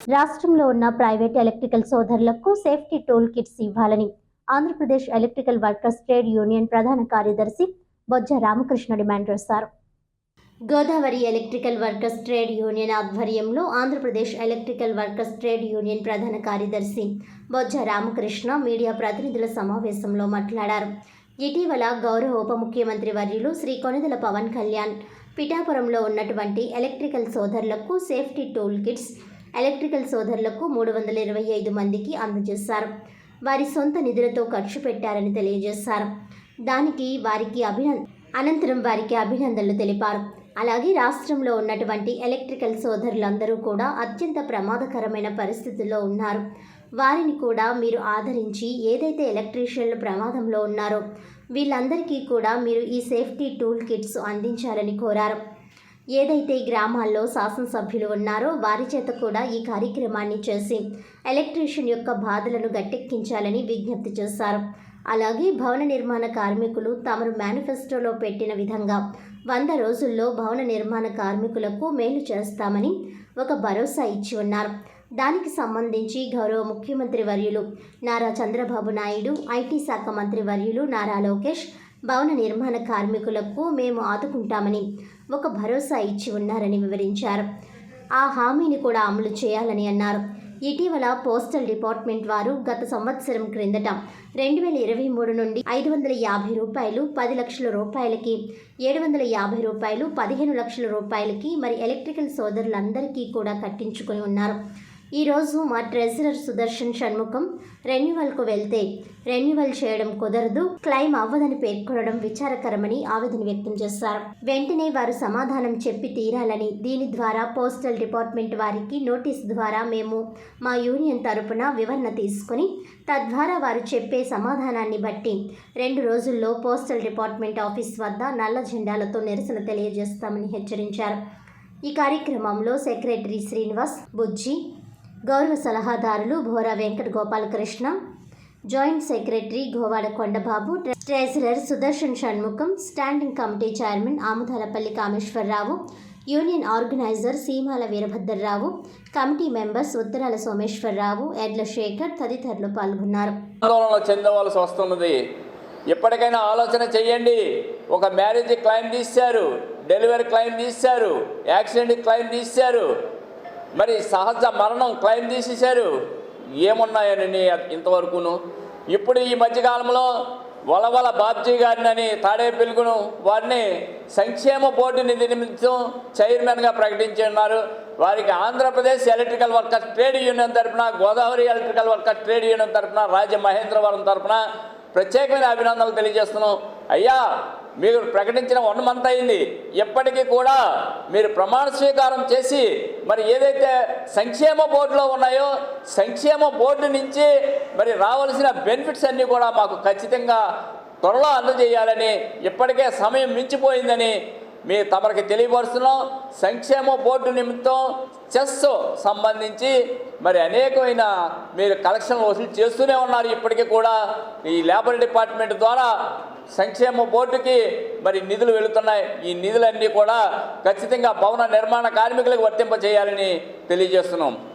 రాష్ట్రంలో ఉన్న private electrical సోదరులకు సేఫ్టీ టూల్ కిట్స్ ఇవ్వాలని Andhra Pradesh electrical workers trade union ప్రధాన కార్యదర్శి బొజ్జ రామకృష్ణ డిమాండ్ చేశారు. Godavari electrical workers trade union ఆధ్వర్యంలో Andhra Pradesh electrical workers trade union ప్రధాన కార్యదర్శి బొజ్జ రామకృష్ణ మీడియా ప్రతినిధుల సమావేశంలో మాట్లాడారు. ఇటీవల గౌరవ ఉప ముఖ్యమంత్రి వర్యులు శ్రీ కొనిదెల పవన్ కళ్యాణ్ పిఠాపురంలో ఉన్నటువంటి ఎలక్ట్రికల్ సోదరులకు సేఫ్టీ టూల్ కిట్స్ ఎలక్ట్రికల్ సోదరులకు మూడు వందల ఇరవై ఐదు మందికి అందజేశారు. వారి సొంత నిధులతో ఖర్చు పెట్టారని తెలియజేశారు. దానికి వారికి అభినంద అనంతరం వారికి అభినందనలు తెలిపారు. అలాగే రాష్ట్రంలో ఉన్నటువంటి ఎలక్ట్రికల్ సోదరులందరూ కూడా అత్యంత ప్రమాదకరమైన పరిస్థితుల్లో ఉన్నారు. వారిని కూడా మీరు ఆదరించి ఏదైతే ఎలక్ట్రీషియన్లు ప్రమాదంలో ఉన్నారో వీళ్ళందరికీ కూడా మీరు ఈ సేఫ్టీ టూల్ కిట్స్ అందించాలని కోరారు. ఏదైతే గ్రామాల్లో శాసనసభ్యులు ఉన్నారో వారి చేత కూడా ఈ కార్యక్రమాన్ని చేసి ఎలక్ట్రీషియన్ యొక్క బాధలను గట్టెక్కించాలని విజ్ఞప్తి చేశారు. అలాగే భవన నిర్మాణ కార్మికులు తమరు మేనిఫెస్టోలో పెట్టిన విధంగా వంద రోజుల్లో భవన నిర్మాణ కార్మికులకు మేలు చేస్తామని ఒక భరోసా ఇచ్చి ఉన్నారు. దానికి సంబంధించి గౌరవ ముఖ్యమంత్రి వర్యులు నారా చంద్రబాబు నాయుడు ఐటీ శాఖ మంత్రి వర్యులు నారా లోకేష్ భవన నిర్మాణ కార్మికులకు మేము ఆదుకుంటామని ఒక భరోసా ఇచ్చి ఉన్నారని వివరించారు. ఆ హామీని కూడా అమలు చేయాలని అన్నారు. ఇటీవల పోస్టల్ డిపార్ట్మెంట్ వారు గత సంవత్సరం క్రిందట రెండు వేల ఇరవై మూడు నుండి ఐదు వందల యాభై రూపాయలు పది లక్షల రూపాయలకి ఏడు వందల యాభై రూపాయలు పదిహేను లక్షల రూపాయలకి మరి ఎలక్ట్రికల్ సోదరులందరికీ కూడా కట్టించుకొని ఉన్నారు. ఈరోజు మా ట్రెజరర్ సుదర్శన్ షణ్ముఖం రెన్యువల్కు వెళ్తే రెన్యువల్ చేయడం కుదరదు క్లైమ్ అవ్వదని పేర్కొనడం విచారకరమని ఆవేదన వ్యక్తం చేశారు వెంటనే వారు సమాధానం చెప్పి తీరాలని దీని ద్వారా పోస్టల్ డిపార్ట్మెంట్ వారికి నోటీస్ ద్వారా మేము మా యూనియన్ తరపున వివరణ తీసుకుని తద్వారా వారు చెప్పే సమాధానాన్ని బట్టి రెండు రోజుల్లో పోస్టల్ డిపార్ట్మెంట్ ఆఫీస్ వద్ద నల్ల జెండాలతో నిరసన తెలియజేస్తామని హెచ్చరించారు. ఈ కార్యక్రమంలో సెక్రటరీ శ్రీనివాస్ బుజ్జి గౌరవ సలహాదారులు Bhora Venkata Gopalakrishna joint secretary Govada Kondababu treasurer Sudarshan Shanmukham standing committee chairman Amudalapalli Kameswararao union organiser Seemala Veerabhadrarao committee members Uttarala Someswararao Edla Shekhar తదితరులు పాల్గొన్నారు. ఆందోళన చెందవలసి వస్తున్నది ఎప్పటికైనా ఆలోచన చేయండి ఒక మ్యారేజ్ క్లైమ్ తీశారు డెలివరీ క్లైమ్ తీశారు యాక్సిడెంట్ క్లైమ్ తీశారు. మరి సహజ మరణం క్లైమ్ తీసేశారు. ఏమున్నాయని ఇంతవరకును? ఇప్పుడు ఈ మధ్యకాలంలో వలవల బాబ్జీ గారిని తాడే పిలుగును వారిని సంక్షేమ బోర్డు నిధి నిమిత్తం చైర్మన్గా ప్రకటించున్నారు. వారికి Andhra Pradesh electrical workers trade union తరఫున Godavari electrical workers trade union తరపున రాజ మహేంద్రవరం తరఫున ప్రత్యేకమైన అభినందనలు తెలియజేస్తున్నాం. అయ్యా మీరు ప్రకటించిన వన్ మంత్ అయింది. ఎప్పటికీ కూడా మీరు ప్రమాణ స్వీకారం చేసి మరి ఏదైతే సంక్షేమ బోర్డులో ఉన్నాయో సంక్షేమ బోర్డు నుంచి మరి రావాల్సిన బెనిఫిట్స్ అన్నీ కూడా మాకు ఖచ్చితంగా త్వరలో అందజేయాలని ఇప్పటికే సమయం మించిపోయిందని మీ తమరికి తెలియపరుస్తున్నాం. సంక్షేమ బోర్డు నిమిత్తం చెస్ సంబంధించి మరి అనేకమైన మీరు కలెక్షన్లు వసూలు చేస్తూనే ఉన్నారు. ఇప్పటికీ కూడా ఈ లేబర్ డిపార్ట్మెంట్ ద్వారా సంక్షేమ బోర్డుకి మరి నిధులు వెళుతున్నాయి. ఈ నిధులన్నీ కూడా ఖచ్చితంగా భవన నిర్మాణ కార్మికులకు వర్తింప చేయాలని తెలియజేస్తున్నాం.